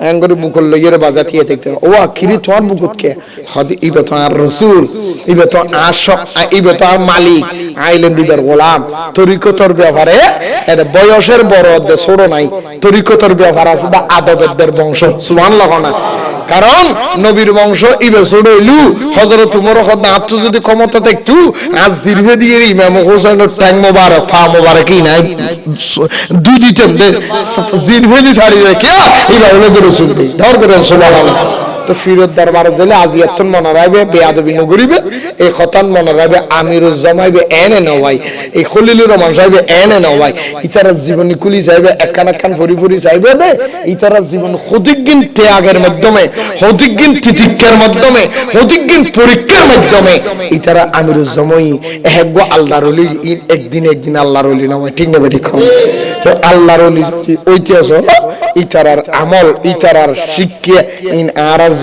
এঙ্গরে মুখল লইয়ের বাজা থিয়ে দেখতে। ও আখিরি তোমার মুকুত কে হদি, ইবে তো আর রসুল, ইবে তো আর ইবে তো আর মালিক, আইলেন দিদার গোলাম। তরিকতর ব্যাপারে এটা বয়সের বড় ছোট নাই। তরিকতর ব্যাপার আছে দা আদবের বংশ। সুবহানাল্লাহ না। কারণ নবীর বংশ ইবে হইলু। হজরত উমর খদ আত্ম যদি ক্ষমতা দেখতু আজ জিরভে দিয়ে ইমাম হোসেনের ট্যাং মোবারক ফা মোবারক কি নাই। দুই দিতেন জিরভে দি ছাড়ি কে ইবা হলো রসুল ধর করে সুবহানাল্লাহ। তো ফিরত দরবার জেলে মনে রাখবে বেয়াদবি এই খতান মনে রাখবে আমিরুজ জামাইবে এই খলিলুর রহমান সাহেবে ইতারা জীবনী কুলি একখান একখান দে। ইতারা জীবন হদিকগিন ত্যাগের মাধ্যমে, হদিকগিন তিতিক্ষার মাধ্যমে, হদিকগিন পরীক্ষার মাধ্যমে ইতারা আমিরুজ জামাই এহেগ আল্লাহর ওলি একদিন একদিন আল্লাহর নয় ঠিক না ঠিক তো আল্লাহর যদি ঐতিহাস ইতারার আমল, ইতারার শিক্ষা, ইন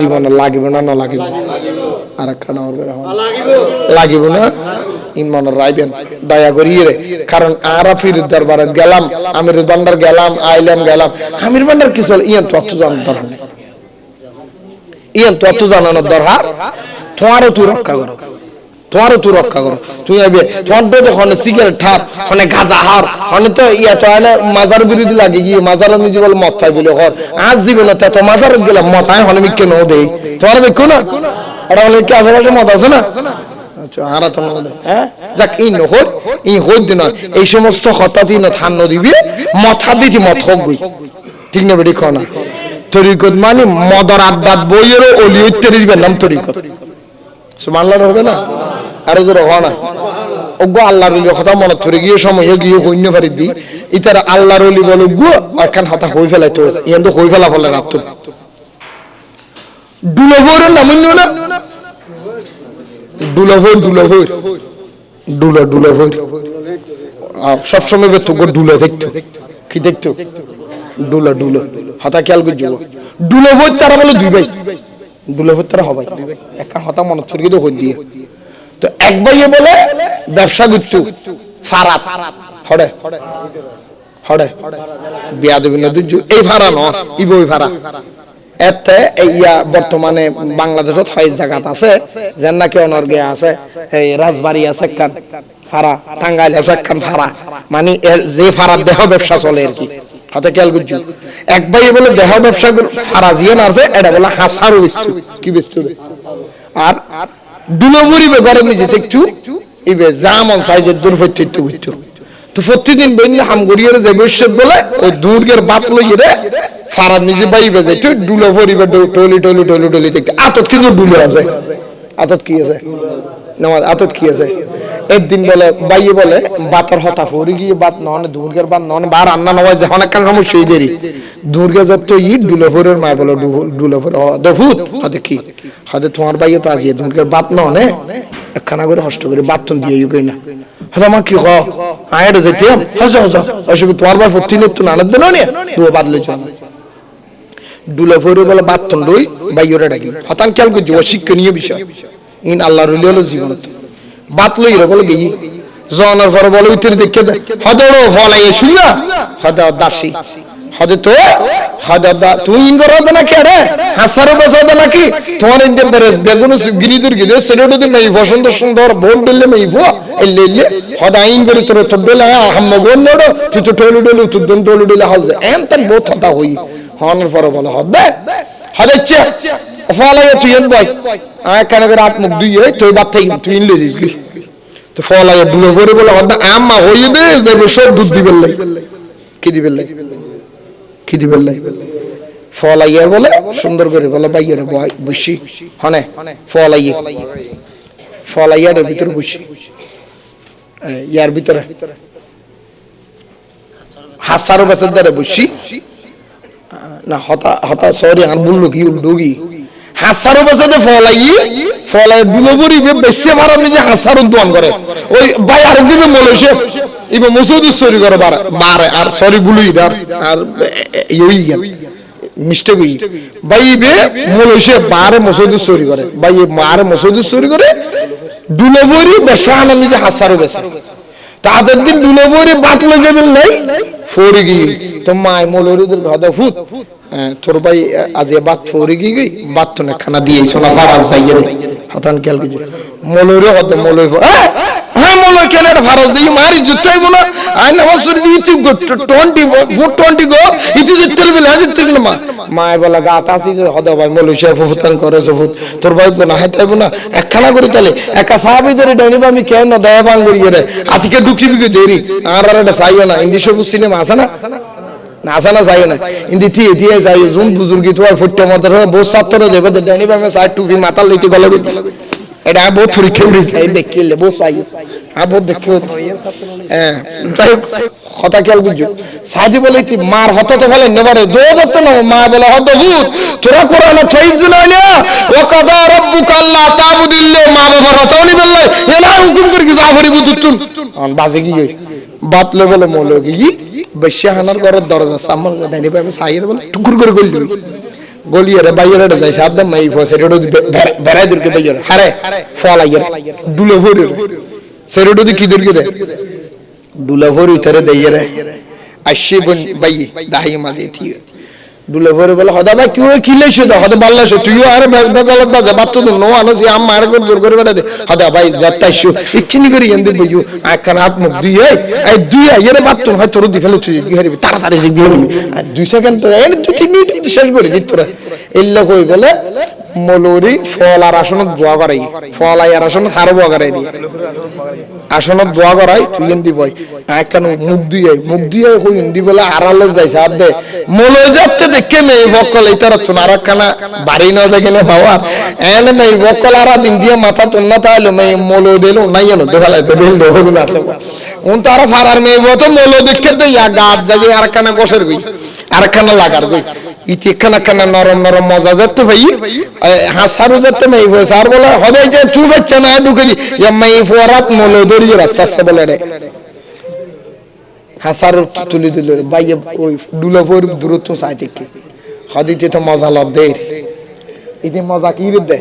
জীবনে লাগিব না না লাগিব আর একটা লাগিব না? ইন রাইবেন, দয়া করিয়ে রে। কারণ আরাফির দরবারে গেলাম আমির বান্ডার গেলাম, আইলাম, গেলাম। আমির বান্ডার কি ইয়ান তো অত জানার দরকার নেই। ইয়ান তো অত জানানোর তোমারও তুই রক্ষা করো। তোমারও তুই রক্ষা করো। তুই আইবে তোমার তো যখন সিগারেট ঠাপ মানে গাঁজা হার মানে তো ইয়া তো আইলে মাজার বিরোধী লাগে গিয়ে মাজার নিজে বলে মত খাই বলে হর আজ জীবনে তো তো মাজার গেলাম মত আয় হলে মিকে নো দেই? তোমার দেখো না এটা হলে কি আশেপাশে মত আছে না? আচ্ছা হ্যাঁ? এই সমস্ত না মানে মদর আব্বাদ বইয়েরও অলি ইত্যাদির নাম তরিকত। সুমানলার হবে না? ডুলভোর ডুলভোর ডুলভোর ডুলভোর সবসময় বেতো দেখতো। কি দেখতো? ডুলো ডুলো খেয়াল ডুলো ভোর তারা বলে, দুই ভাই। ডুলো ভোর তারা হবাই একটা হতা মনে চুরি তো দিয়ে। এক ভাইয়ে বলে ব্যবসা করতো ফারাত। হড়ে। হড়ে। বিয়া দেবী নদীর এই ভাড়া ন ইব ওই ভাড়া। এতে ইয়া বর্তমানে বাংলাদেশত হয় জায়গাত আছে যেন নাকি অনর্গে আছে এই রাজবাড়ি আছে কান ফাড়া টাঙ্গাইল আছে কান ফাড়া মানে এর যে ফাড়ার দেহ ব্যবসা চলে আর কি। হাতে খেয়াল করছি এক ভাই বলে দেহ ব্যবসা ফাড়া জিয়ে না আছে এটা বলে হাসারও বস্তু। কি বস্তু? আর ডুলোবুরি বে ঘরে নিজে দেখছু ইবে জামন সাইজের দূর একটু তো হামগড়িয়ে যে বৈশ্যত বলে রে নিজে বাইবে যায় তুই ভরিবে টলি টলি টলি টলি আতত আছে। আতত কি আছে? নামাজ, আতত কি আছে? একদিন বলে, বাইয়ে বলে বাতর হতা ফরি গিয়ে বাত নহনে দুর্গের বাত নহনে বা রান্না নয় যে অনেক কান সমস্যা দেরি। দুর্গে যত ই ডুলো ফরের মা বলে ডুলো ফর দফুত হাতে তোমার বাইয়ে তো আজিয়ে দুর্গের বাত নহনে একখানা করে হষ্ট করে বাতন দিয়ে ইউকে না? হ্যাঁ আমার কি আয়ের তোমার নে তো নে? তুই বাদলে চল। ডুলে বলে বাইরে ডাকি। হতাং বিষয়। ইন আল্লাহ রলি হলো জীবন। বাত লই রে বলে গেই। জনের পরে বলে উত্তর দেখে হদড়ো ফলাই শুনলা? হদ দাসী। হদে তো হদে দা, তুই ইন্দর হদে না কে রে হাসারে বস হদে নাকি? তোমার ইন্দর পরে বেগুন গিরিদুর সেরেডো দিন নাই, বসন্ত সুন্দর বোল দিলে নাই ভো এলে এলে হদে আইন করে তোর তো ডলে হাম্ম গোন নড়ো তুই তো টলু ডলু তুই দন টলু ডলে হাজ এন তার বহুত হতা হই হনের পরে বলে, হদে হদে চে ফলাই তুই এন বই আয় কেন করে মুখ দুই তুই বাত থেকে, তুই ইনলে দিস তো ফলাই ডুলে করে বলে, হদে আম্মা হই দে, যে সব দুধ দিবেন লাই, কি দিবেন কি দিবেন লাই ফল আইয়ার বলে, সুন্দর করে বলে বাইয়ের বসি। হনে? ফল আইয়ে ফল আইয়ার ভিতরে বসি। ইয়ার ভিতরে। হাসারো গাছের দ্বারা বসি। না, হতা হতা, সরি, আর বলল কি উল্টো কি হাসারো বসাতে ফলাই ফলাই দুলবরি বেশি ভাড়া নিজে হাসারো দোয়ান করে। ওই ভাই আর দিবে মলেশে ইবে মুসুদ সরি করে বারে আর সরি বুলুই দার আর ইই গেল। মিস্টেক হই ভাই বে মলেশে বারে মুসুদ সরি করে। ভাই মারে মুসুদ সরি করে দুলবরি বেশাহানা নিজে হাসারো বেসা তাদের দিন দুলবরি বাট লগে বেল নাই ফোরে গিয়ে। তো মায় মলরিদের ঘদা ফুত। হ্যাঁ, তোর ভাই আজ বাত ফোরে গিয়ে গই বাত তো না খানা দিয়ে সোনা ফারাজ যাইয়ে হঠান কেল কিছু মলরে হতে মলই হ্যাঁ না? হসুর ইতি গো 20 ফুট 20 গো ইতি জিততে বেলে আসি যে, হদা ভাই মলই শেফ ফুতান করে সফুত তোর ভাই না হাইতাইব না? একখানা করে তাহলে, একা ডাইনিবা আমি কেন দয়া বাং করি রে? আজকে ঢুকি বিকে দেরি চাইও না। সবুজ না? না না ইন্দি থিয়ে থিয়ে যাই জুন বুজুর্গি তো ফুটতে মতো বহু ছাত্র দেবে ডাইনিবা আমি সাইড টুপি মাথার লইতে গলে গেছি এটা বহুত পরীক্ষা উঠে যাই দেখিলে বহু চাই বহুত দেখি হ্যাঁ যাই হোক, কথা খেয়াল বুঝছ সাদি বলে কি মার হতে তো বলে নেবারে দো দত্ত না? মা বলে হত ভূত তোরা কোরআন ঠইজ দিল না ও কাদা রব্বুকা আল্লাহ তাবুদিল্লে। মা বাবার হতাওনি বললে এলা হুকুম করে কি জাফরি বুতুতুন অন বাজে কি গই বাতলে বলে মলে কি বেশি হানার ঘরের দরজা সামনে আমি সাইয়ের বলে টুকুর করে গলিয়ারে বাইরে যাইছে সাবধান মাই ফসেরেডো বেড়াই দূরকে বাইরে। হারে, ফল আইয়ার দুলে ভরে সেরেডো দি কি দূরকে দে দুলে ভরে ইতারে দেইরে রে। আসছে বন বাই, দাহি মাঝে ঠিক দুলে ভরে বলে, হদা ভাই, কি কি লেছে দা? হদা বাল্লা সে তুইও নো আনো সি আম হদা ভাই যাত্তা ইস্যু ইচ্ছিনি মুখ দুই এই এই দুই বাত তো হয় তোর দি ফেলে তুই বিহারি তাড়াতাড়ি যে দিয়ে আর দুই সেকেন্ড দুই তিন মিনিট শেষ করে তোরা। কই বলে, মলুরি, ফল আর আসনত দোয়া করাই, ফল আর আসনত হারো দোয়া করাই দি। আসনত দোয়া করাই, তুই এন্দি বই, একখান মুখ দুই মুখ দুই কই এন্দি বলে, আড়ালে যাইছে, আর দে মলো যাতে দেখে মেয়ে বকল এইটার তো আর একখানা বাড়ি না কিনা বাবা এনে মেয়ে বকল আর দিন মাথা তুন্না তাইলো মেয়ে মলো দিল নাই জানো দেখালাই তো দিল হগুলো আছে। উন তারা ফারার মেয়ে বতো মলো দেখে তো ইয়া গাছ যাবে আর একখানা গোসের গই, আর একখানা লাগার গই। ইতি খানা নরম নরম মজা ভাই। হাসারু বলে হবে যে না ঢুকে ইয়া রাস্তা হাসার তুলে দিল ওই দুলাভর দূরত্ব চাই থেকে হদিতে তো মজা লব দে। ইতি মজা কি দে?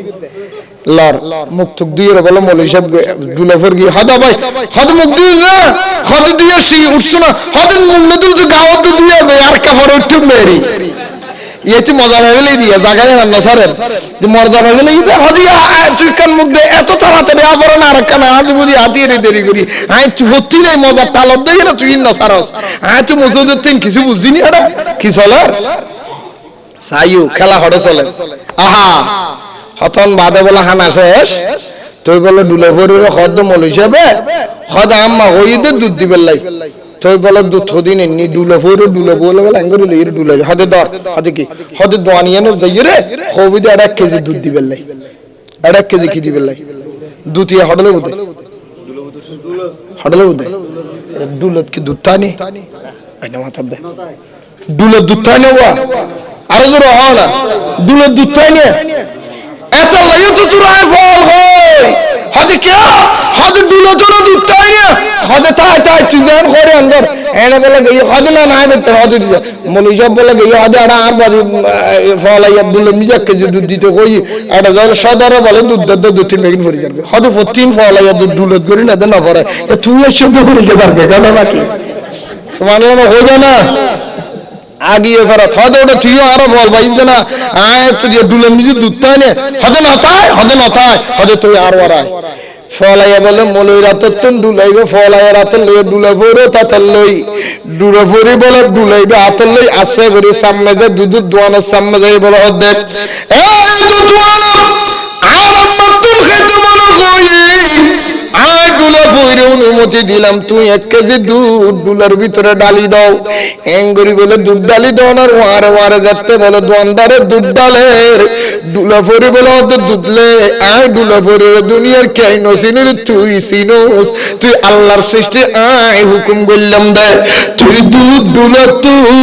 লর, মুখ থুক দিয়ে বলে, মৌলী সাহেব দুলাভর গিয়ে হদা ভাই, হদ মুখ দিয়ে না হদ দিয়ে সি উঠছ না। হদ মুখ নতুন তো গাওয়া দিয়ে আর কাপড় উঠে মেরি। ইয়েতে মজা হয়ে গেলে দিয়ে রান্না সারের মজা হয়ে গেলে কিন্তু হদি তুই কান মুখ দে, এত তাড়াতাড়ি আবার না আর কান আজ বুঝি হাতিয়ে দেরি করি। তুই তালত দেই না তুই তুই তিন কিছু বুঝিনি এটা কি চলে? সাইউ খেলা হড়ে চলে। আহা, হতন বাদে বলে হানা শেষ। তুই বলে ডুলে ভরির হদ মল হিসেবে হদ আম্মা হইতে দুধ দিবেন লাই। তুই বলে দুধ থদিন এমনি ডুলে ভরে ডুলে বলে বলে আঙ্গুরি লই ডুলে হদে দর হদে কি? হদে দোয়ানিয়ে নো যাই রে হবিতে আর এক কেজি দুধ দিবেন লাই আর এক কেজি কি দিবেন লাই দুধ ইয়ে হডলে বুদে হডলে বুদে ডুলত কি দুধ তানি আইনা মাথার দে। ডুলত দুধ তাই নেওয়া আরও জোর না। ডুলত দুধ তাই নিয়ে এত লয়ে তো চুরায় হয় হদে কে? হদে দুলো তোর দুটাই হদে তাই তাই চুগান করে আন্দর এনে বলে গই হদে না নাই বেতে হদে দিয়ে মলি সব বলে গই হদে আর আর বাড়ি ফল আই আব্দুল্লাহ মিজা দুধ দিতে কই? এটা যার সদর বলে, দুধ দুধ দুধ তিন মেগিন ফরি যাবে। হদে ফতিন ফল দুধ দুলত করি না দেন না করে তুই শুদ্ধ করে কে? কেন নাকি? সুবহানাল্লাহ হইবে না। আগিয়ে ফেরত হদে ওটা তুইও আরও বল ভাই না আয় তুই ডুলে মিজি দুধ নে হদে নতায় হদে নতায় হদে তুই আর ওরাই ফলাইয়া বলে মলই রাতের তুন ডুলাইবে ফলাইয়া রাতের লই ডুলে পড়ো তাতের লই ডুলে পড়ি বলে ডুলাইবে হাতের লই আসে বলি সামনে যে দুধ দোয়ানোর সামনে যাই বলে হদে এ দুধ অনুমতি দিলাম। তুই এক কেজি দুধ ডুলার ভিতরে ডালি দাও। এঙ্গরি বলে দুধ ডালি দাও না ওয়ারে ওয়ারে যাতে বলে দোয়ানদারে দুধ ডালের ডুলা পরি বলে অত দুধলে আয় ডুলা পরি দুনিয়ার কে নসিনের তুই সিনোস তুই আল্লাহর সৃষ্টি, আয় হুকুম বললাম দে। তুই দুধ ডুলা তুই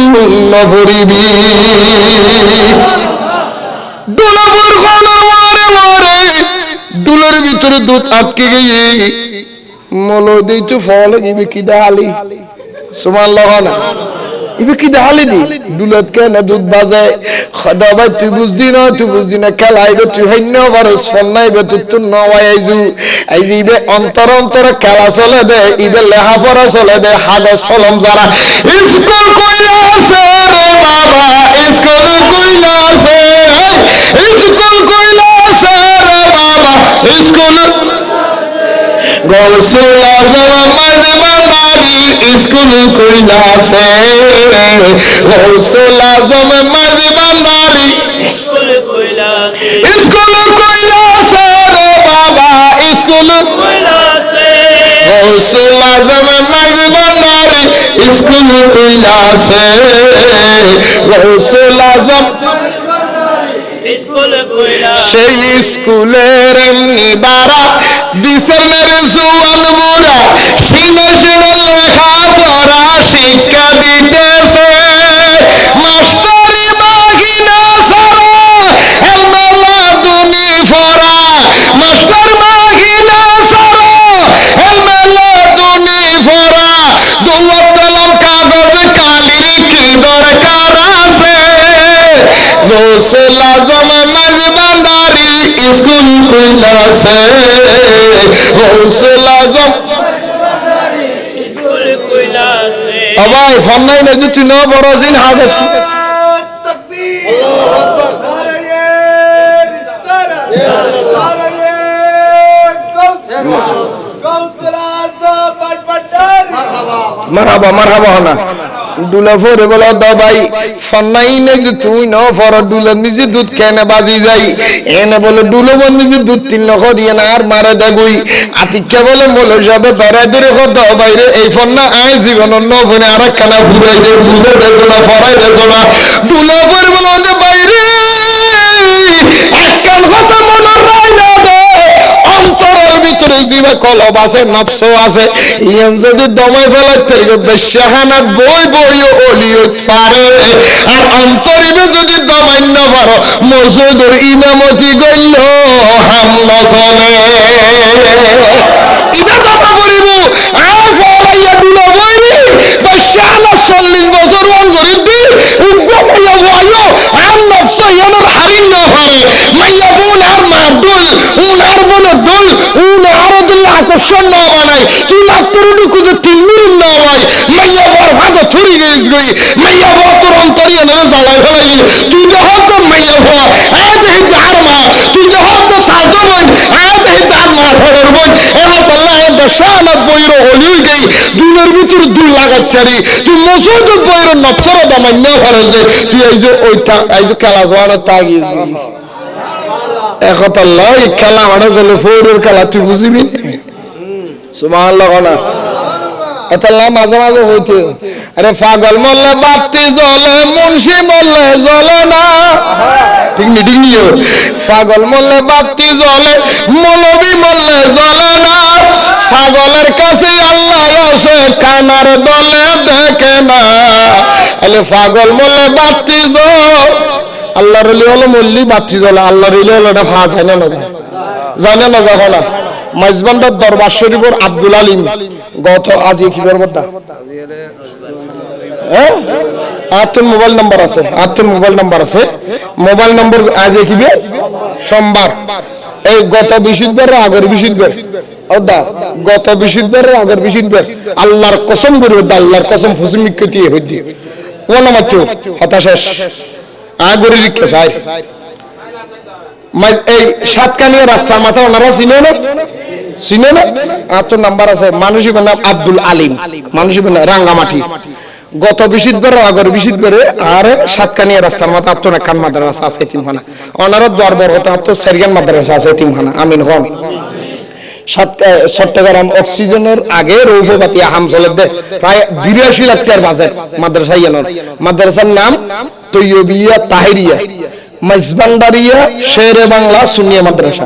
নভরিবি ডুলাবুর কোনা মারে মারে ডুলের ভিতরে দুধ আটকে গিয়ে মলো দিতে ফল, ইবে কি দালি সুমান লগানা ইবে কি দালি দি ডুলত কে না দুধ বাজে? খদা ভাই, তুই বুঝদি না, তুই বুঝদি না খেলা আইবে তুই হইন্য বারস ফল নাইবে তুই তুই নওয়াই আইজু। আইজি অন্তর অন্তরে খেলা চলে দে, ইবে লেহা পড়া চলে দে হাগজ সলম যারা। স্কুল কইরা আছে রে বাবা স্কুল কইরা আছে স্কুল কইরা আছে রে বাবা স্কুল গৌসুল আজম মাজবান্দারি স্কুল কইলা আছে গৌসুল আজম স্কুল কইলাছে। স্কুল কইলা আছে রে বাবা স্কুল কইলাছে। গৌসুল আজম মাজবান্দারি স্কুল কইলা গৌসুল আজম সেই স্কুলের এমনি শিলে লেখা পড়া শিক্ষা দিতেছে। মাস্টারি মাগিনা সারা হেমেলা দুনি ফরা মাস্টার মাগিনা সারা হেমেলা দুনি ফরা দুলো কলম কাগজ কালির কি দরকার আছে? গোসল আজম স্কুল কইলাছে গোসল আজম আবাই ফন্নাই না যে তুই বড় দিন হাগেছ মারহাবা মারহাবা হনা। ডুলা ফরে বলা দাও ভাই, ফন্নাই না তুই ন ফর ডুলা নিজে দুধ কেনে বাজি যাই। এনে বলে ডুলো বল নিজে দুধ তিন লক্ষ দিয়ে না আর মারে দেগুই। আতিকে বলে, মলে যাবে বেড়া দিয়ে হ দাও বাইরে এই ফন্না আয় জীবন ন ফোনে আর একখানা ঘুরাই দে বুঝে দেখো না ফরাই দেখো না ডুলা ফরে বলে দিবে কলব আছে নফস আছে। ইয়ান যদি দমাই ফেলাই থেকে বেশাহানা বই বই অলিয়ত পারে আর অন্তরিবে যদি দমাই না পারো মসুদের ইমামতি গইল হাম নজনে ইবা কথা বলিব আর ফলাইয়া দুলো বইরে বেশাহানা চল্লিশ বছর ওয়ান গরিব দি উদ্যোগ বইও আর নফস ইয়ানোর হারিল না হয় মাইয়া বোন আর মা ডুল উন আর বোন ডুল উন আরও দিল্লা আকর্ষণ না বানায় তুই লাভ করে ঢুকু যে তিন মিনিট না হয়। মাইয়া বর ভাগে থুরি গেছ গই মাইয়া বর তোর অন্তরে না জ্বালায় ফেলাই তুই তো হত মাইয়া বর আয় দেহি তার মা তুই তো হত তার তো বোন আয় দেহি তার মা ফেরার বোন এরা পাল্লা এ বেশানত বইর হলি গই দুলের ভিতর দুই লাগাত চারি তুই মসুদ বইর নফসর দামান্য ফেরাল যে, তুই এই যে ওইটা এই যে খেলা জোয়ানো একথা লয়, খেলা মানে ফৌরের খেলা, তুই বুঝিবি সুমান লগনা এতাল্লা মাঝে মাঝে হইতে। আরে পাগল মল্লে বাতি জ্বলে মুন্সি মল্লে জ্বলে না। ঠিক নি ঠিক নিও পাগল মল্লে বাতি জ্বলে মৌলবি মল্লে জ্বলে না। পাগলের কাছে আল্লাহ আছে কানার দলে দেখে না। আলে পাগল মল্লে বাতি জ্বল। আল্লাহ রলি হলো মল্লি বাতি জ্বলে আল্লাহ রলি হলো এটা ফাঁস হয় না না যায়? জানে না যখন মাইজবান্ডার দরবার শরীফর আব্দুল আলিম। গত আজ কি করব হ্যাঁ? মোবাইল নাম্বার আছে মোবাইল নাম্বার আছে। মোবাইল আজ সোমবার। এই গত বৃহস্পতিবার আগের গত আগের আল্লাহর কসম করে আল্লাহর কসম ফুসমিক দিয়ে হতাশ আগরি সাই। মাই- এই সাতকানিয়া রাস্তার মাথা ওনারা চিনে না? চিনে না? আর তোর নাম্বার আছে মানুষের নাম আব্দুল আলিম। মানুষের নাম রাঙ্গামাটি। গত আগের আর সাতকানিয়া রাস্তার মাথা কান মাদ্রাসা আছে তিনখানা। দরবার হতে সেরিয়ান মাদ্রাসা আছে তিনখানা। আমিন হন। চট্টগ্রাম অক্সিজেনের আগে রৌফবাতি আহাম চলে দে প্রায় বিরাশি লাখ টাকার মাদ্রাসা ইয়ানোর মাদ্রাসার নাম তৈয়বিয়া তাহেরিয়া। মজবান্দারিয়া শেরে বাংলা সুনিয়া মাদ্রাসা।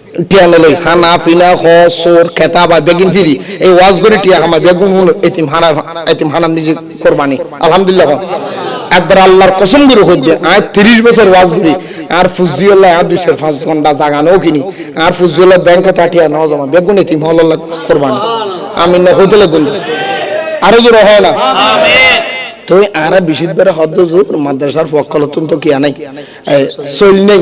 টিয়ানো লই হানা পিনা হ সোর খেতা বা বেগুন ফিরি এই ওয়াজ করে টিয়া আমার বেগুন হুন এতিম হানা এতিম হানা নিজে কোরবানি। আলহামদুলিল্লাহ। একবার আল্লাহর কসম করে হচ্ছে আর তিরিশ বছর ওয়াজ করি আর ফুজিউল্লাহ আর দুইশের পাঁচ ঘণ্টা জাগানো কিনি আর ফুজিউল্লাহ ব্যাংকে তাটিয়া নাও জমা বেগুন এতিম হল কোরবানি। আমি না হোটেলে গুন আরও জোর হয় না? আমিন। তো আর বিশুদ্ধ বেড়ে হদ জোর মাদ্রাসার পক্ষলতুন তো কিয়া নাই। সইল নেই।